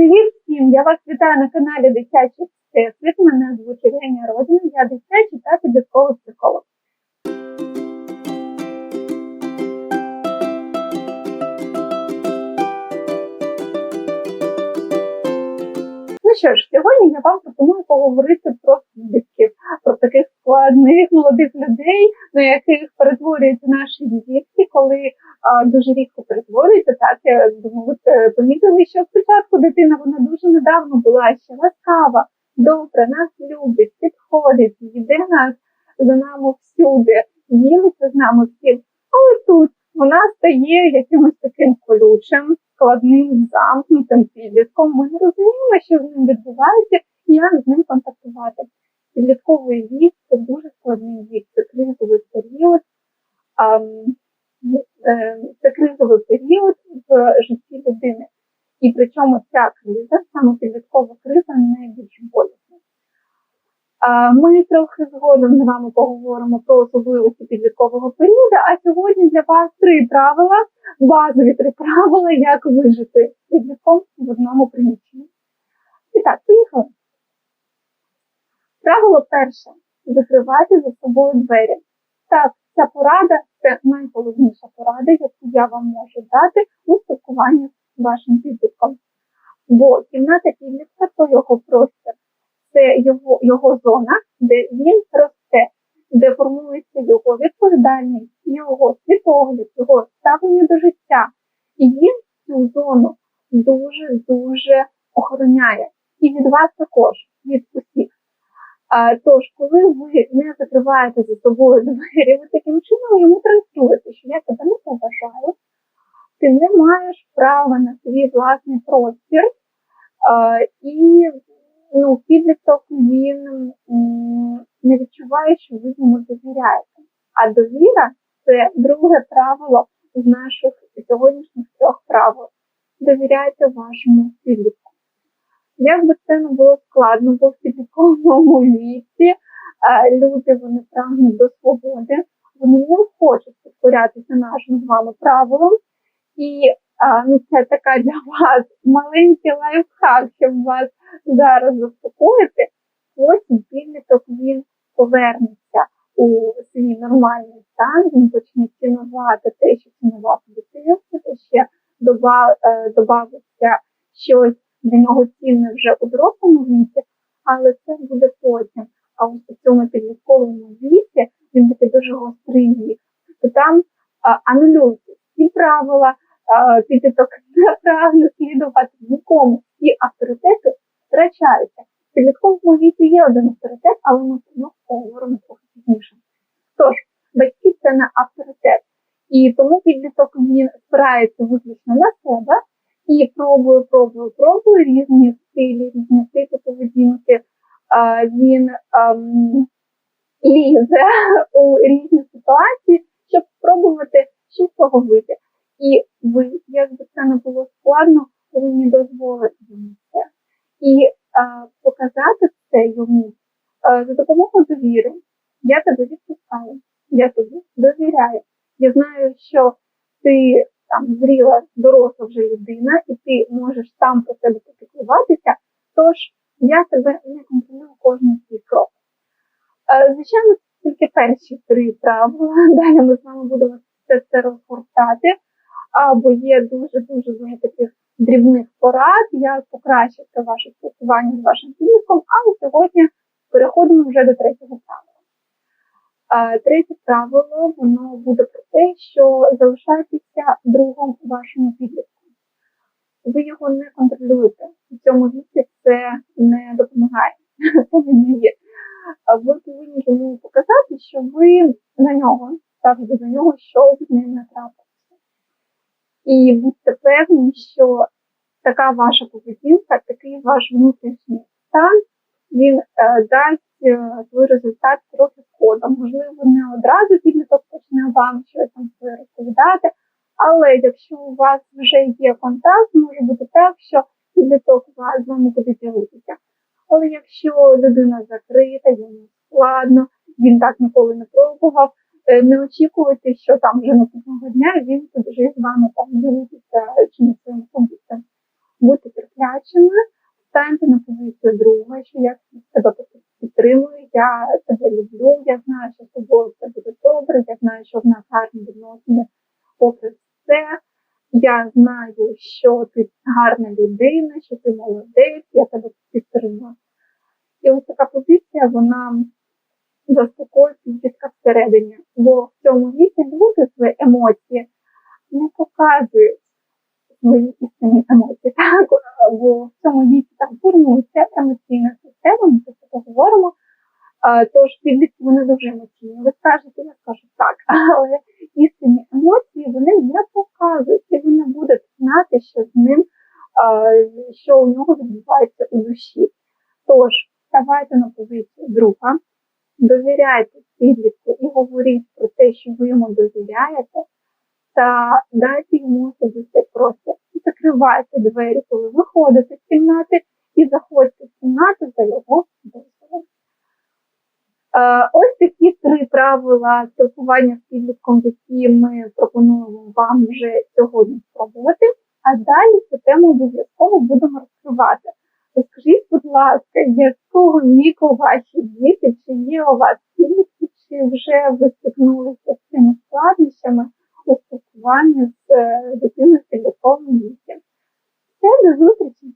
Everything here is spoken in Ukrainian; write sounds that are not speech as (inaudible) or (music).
Привіт всім! Я вас вітаю на каналі Дитячий Всесвіт. Мене звуть Євгенія Родина, я дитячий та підлітковий психолог. Ну що ж, сьогодні я вам пропоную поговорити про підлітків, про таких складних молодих людей, на яких перетворюються наші дітки, коли а, дуже рідко перетворюються. Так я думаю, ви помітили, що спочатку дитина вона дуже недавно була ще ласкава, добра, нас любить, підходить, йде нас за нами всюди, ділиться з нами всім. Але тут вона стає якимось таким колючим, складним, замкнутим підлітком. Ми не розуміємо, що з ним відбувається, і як з ним контактувати. Підлітковий вік це дуже складний вік, це кризовий період. Е, це кризовий період в житті людини. І причому ця криза, саме підліткова криза, найбільш болісна. Ми трохи згодом з вами поговоримо про особливості підліткового періоду, а сьогодні для вас три правила, базові три правила, як вижити підлітком в одному приміщенні. І так, поїхали. Правило перше закривати за собою двері. Так, ця порада це найголовніша порада, яку я вам можу дати у спілкуванні з вашим підлітком. Бо кімната підлітка то його простір, це його, його зона, де він росте, де формується його відповідальність, його світогляд, його ставлення до життя. І він цю зону дуже-дуже охороняє. І від вас також, від усіх. Тож, коли ви не закриваєте за собою двері, ви таким чином йому транслюєте, що я тебе не поважаю, ти не маєш права на свій власний простір, і ну, підліток він не відчуває, що ви йому довіряєте. А довіра це друге правило з наших сьогоднішніх трьох правил. Довіряйте вашому підлітку. Як би це не було складно, бо в підлітковому віці люди вони прагнуть до свободи, вони не хочуть підкорятися нашим з вами правилам. І ну, це така для вас маленький лайфхак, щоб вас зараз заспокоїти. Потім підліток він повернеться у свій нормальний стан, він почне цінувати те, що цінував дитинство, те ще додавиться щось для нього цінне вже у дорослому віці, але це буде потім. А у цьому підлітковому віці він такий дуже гострий вік. То там анулюються всі правила, підліток не (laughs) прагне слідувати нікому, і авторитети втрачаються. В підлітковому віці є один авторитет, але ми про нього поговоримо трохи пізніше. Тож, батьки це не авторитет. І тому підліток він спирається виключно на себе і пробує, пробує, пробує різні стилі, різні типи поведінки. Він ем, лізе (laughs) у різні ситуації, щоб спробувати щось того. І ви, як би це не було складно, повинні дозволити йому це. І а, показати це йому а, за допомогою довіри. Я тебе відпускаю, я тобі довіряю. Я знаю, що ти там зріла, доросла вже людина, і ти можеш сам про себе попіклуватися, тож я тебе не контролюю кожен свій крок. Звичайно, тільки перші три правила. (laughs) Далі ми з вами будемо все це розгортати, або є дуже-дуже таких дрібних порад, як покращити ваше спілкування з вашим підлітком, але сьогодні переходимо вже до третього правила. Третє правило воно буде про те, що залишайтеся другом вашому підлітку. Ви його не контролюєте. У цьому віці це не допомагає. (laughs) Ви повинні йому показати, що ви на нього, ставите за нього, що з ним не. І будьте певні, що така ваша поведінка, такий ваш внутрішній стан, він е, дасть свій результат трохи згодом. Можливо, не одразу підліток почне вам щось там своє розповідати, але якщо у вас вже є контакт, може бути так, що підліток з вами буде ділитися. Але якщо людина закрита, йому складно, він так ніколи не пробував, Е, не очікуйте, що там вже наступного дня він побіжить з вами там ділитися чи не своїм комп'ютером. бути терплячими, станьте на позицію друга, що я тебе підтримую, я тебе люблю, я знаю, що з тобою все буде добре, я знаю, що в нас гарні відносини. Попри все, я знаю, що ти гарна людина, що ти молодець, я тебе підтримую. І ось така позиція, вона заспокоює підлітка всередині. Бо в цьому віці люди свої емоції не показують свої істинні емоції. Так, бо в цьому віці так формується емоційна система, А, Тож підлітки вони дуже емоційні. Ви скажете, я скажу так, (laughs) але істинні емоції вони не показують, і ви не будете знати, що з ним, що у нього відбувається у душі. Тож, ставайте на позицію друга, довіряйте підлітку і говоріть про те, що ви йому довіряєте, та дайте йому особистий простір. І закривайте двері, коли виходите з кімнати, і заходьте в кімнату за його Ось такі три правила спілкування з підлітком, які ми пропонуємо вам вже сьогодні спробувати. А далі цю тему обов'язково будемо розкривати. Розкажіть, будь ласка, якого віку ваші діти, чи є у вас підлітки, чи вже ви стикнулися з цими складнощами у спілкуванні з е, дитиною в підлітковому віці? До зустрічі!